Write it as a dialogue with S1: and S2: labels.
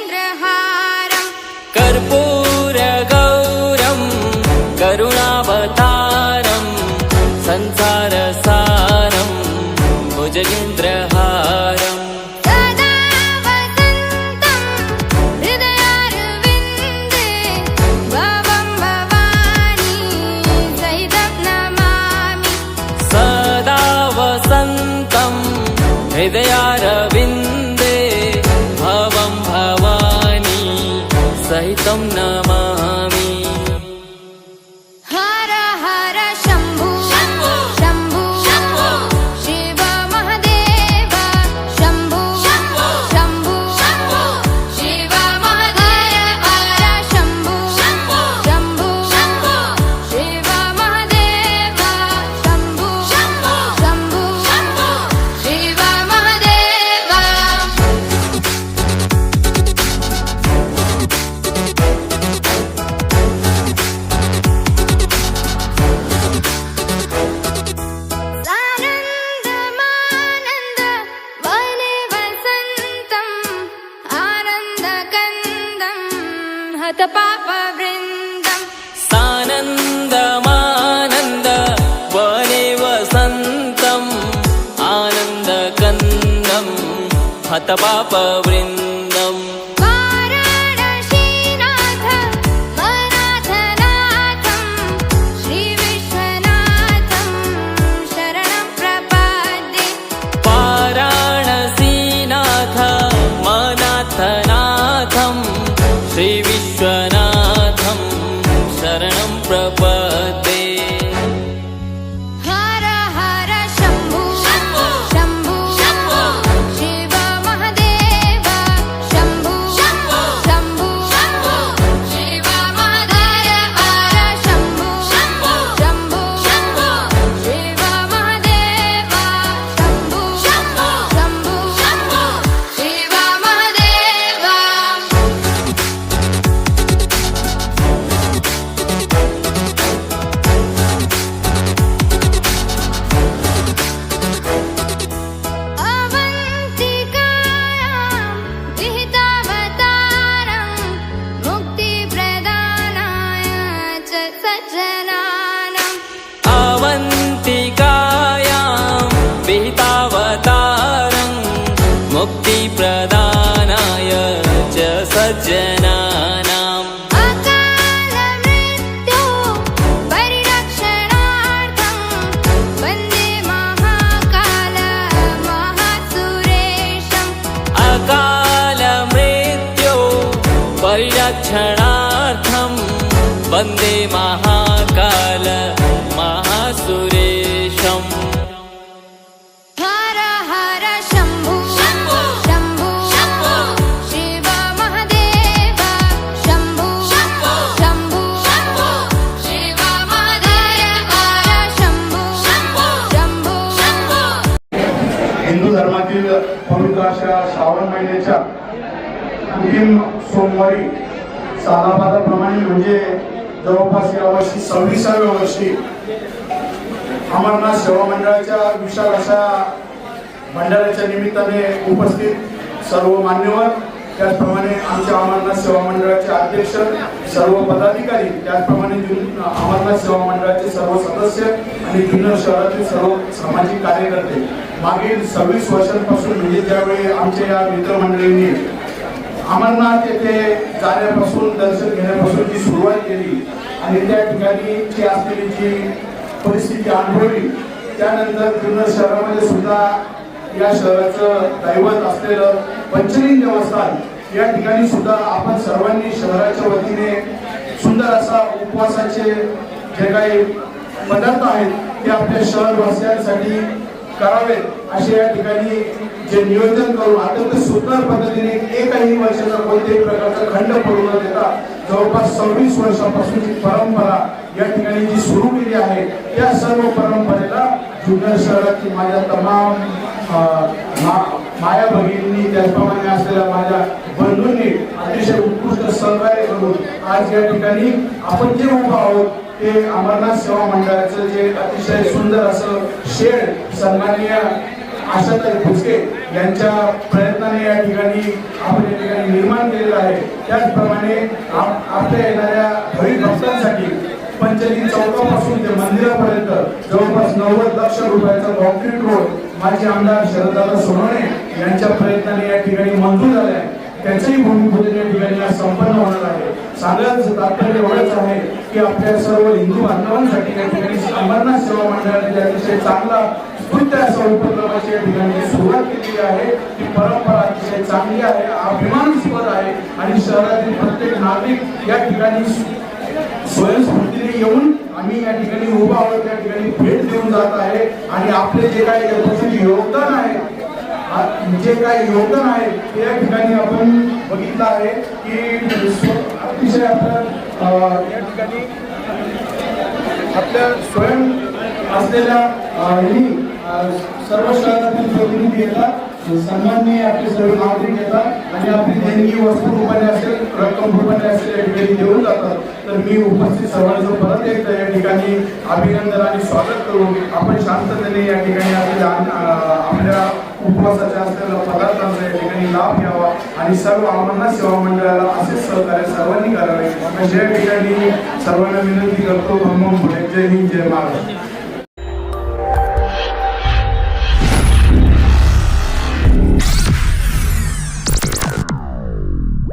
S1: चन्द्रहारं कर्पूरगौरं करुणावतारं संसारसारं भुजगेन्द्रहारम् हृदयारवि హత పాప బృందం సానందమానంద వనే వసంతం. ఆనంద सज्जनानाम् अकालमृत्यो परिरक्षणार्थं वन्दे महाकाल महासुरेशम्।
S2: अकालमृत्यो परिरक्षणार्थं वन्दे महाकाल
S3: धर्मातील पवित्र अशा श्रावण महिन्याच्या अंतिम सोमवारी सालाबादाप्रमाणे म्हणजे जवळपास या वर्षी सव्वीसाव्या वर्षी अमरनाथ सेवा मंडळाच्या विशाल अशा भंडाऱ्याच्या निमित्ताने उपस्थित सर्व मान्यवर त्याचप्रमाणे आमच्या अमरनाथ सेवा मंडळाचे अध्यक्ष सर्व पदाधिकारी त्याचप्रमाणे अमरनाथ सेवा मंडळाचे सर्व सदस्य आणि जुन्नर शहरातील सर्व सामाजिक कार्यकर्ते. मागील सव्वीस वर्षांपासून म्हणजे ज्यावेळी आमच्या या मित्रमंडळींनी अमरनाथ येथे जाण्यापासून दर्शन घेण्यापासून जी सुरुवात केली आणि त्या ठिकाणी जी असलेली जी परिस्थिती अनुभवली त्यानंतर जुन्नर शहरामध्ये सुद्धा या शहराचं दैवत असलेलं पंचलिंग देवस्थान या ठिकाणी सुद्धा आपण सर्वांनी शहराच्या वतीने सुंदर असा उपवासाचे जे काही पदार्थ आहेत ते आपल्या शहरवासियांसाठी करावेत असे या ठिकाणी जे नियोजन करून अत्यंत सुंदर पद्धतीने एकही वर्षाचा कोणत्याही प्रकारचा खंड पडू न देता जवळपास सव्वीस वर्षापासूनची परंपरा या ठिकाणी जी सुरू केली आहे त्या सर्व परंपरेला जुन्नर शहरातील माझ्या तमाम माया भगिनी त्याचप्रमाणे असलेल्या माझ्या बंधूंनी अतिशय उत्कृष्ट सहकार्य करून आज या ठिकाणी आपण जे उभा आहोत ते अमरनाथ सेवा मंडळाचं जे अतिशय सुंदर असं शेड सन्माननीय आशाताई भुसके यांच्या प्रयत्नाने या ठिकाणी आपण या ठिकाणी निर्माण केलेलं आहे. त्याचप्रमाणे आप- आपल्या येणाऱ्या भाविक भक्तांसाठी पंचली चौकापासून ते मंदिरापर्यंत जवळपास नव्वद लक्ष रुपयाचा कॉन्क्रीट रोड माजी आमदार शरददादा सोनवणे यांच्या प्रयत्नाने या ठिकाणी मंजूर झाले आहे. त्याचंही भूमिपूजन या ठिकाणी संपन्न होणार आहे. सांगायचं तात्पर्य एवढंच आहे की आपल्या सर्व हिंदू बांधवांसाठी या ठिकाणी अमरनाथ सेवा मंडळाने अतिशय चांगला स्तुत्य असा उपक्रमाची या ठिकाणी सुरुवात केलेली आहे. ती परंपरा अतिशय चांगली आहे अभिमानस्पद आहे आणि शहरातील प्रत्येक नागरिक या ठिकाणी स्वयंस्फूर्तीने येऊन आम्ही या ठिकाणी उभा आहोत त्या ठिकाणी भेट देऊन जात आहे. आणि आपले जे काही याच्यातील योगदान हो, जे काही योगदान आहे ते या ठिकाणी आपण बघितलं आहे की अतिशय आपलं या ठिकाणी आपल्या स्वयं असलेल्या अं, सर्व शहरातील प्रतिनिधी येतात सन्माननीय आपले सर्व नागरिक येतात आणि आपली देणगी वस्तू रूपाने असेल रक्कम रूपाने असेल या ठिकाणी देऊन जातात. तर मी उपस्थित सर्वांचं परत एकदा या ठिकाणी अभिनंदन आणि स्वागत करू आपण शांततेने या ठिकाणी आपल्या आपल्या उपवासाच्या असलेल्या पदार्थांचा या ठिकाणी लाभ घ्यावा आणि सर्व अमरनाथ सेवा मंडळाला असेच सहकार्य सर्वांनी करावे. अशा ठिकाणी सर्वांना विनंती करतो ब्रह्म जय हिंद जय महाराज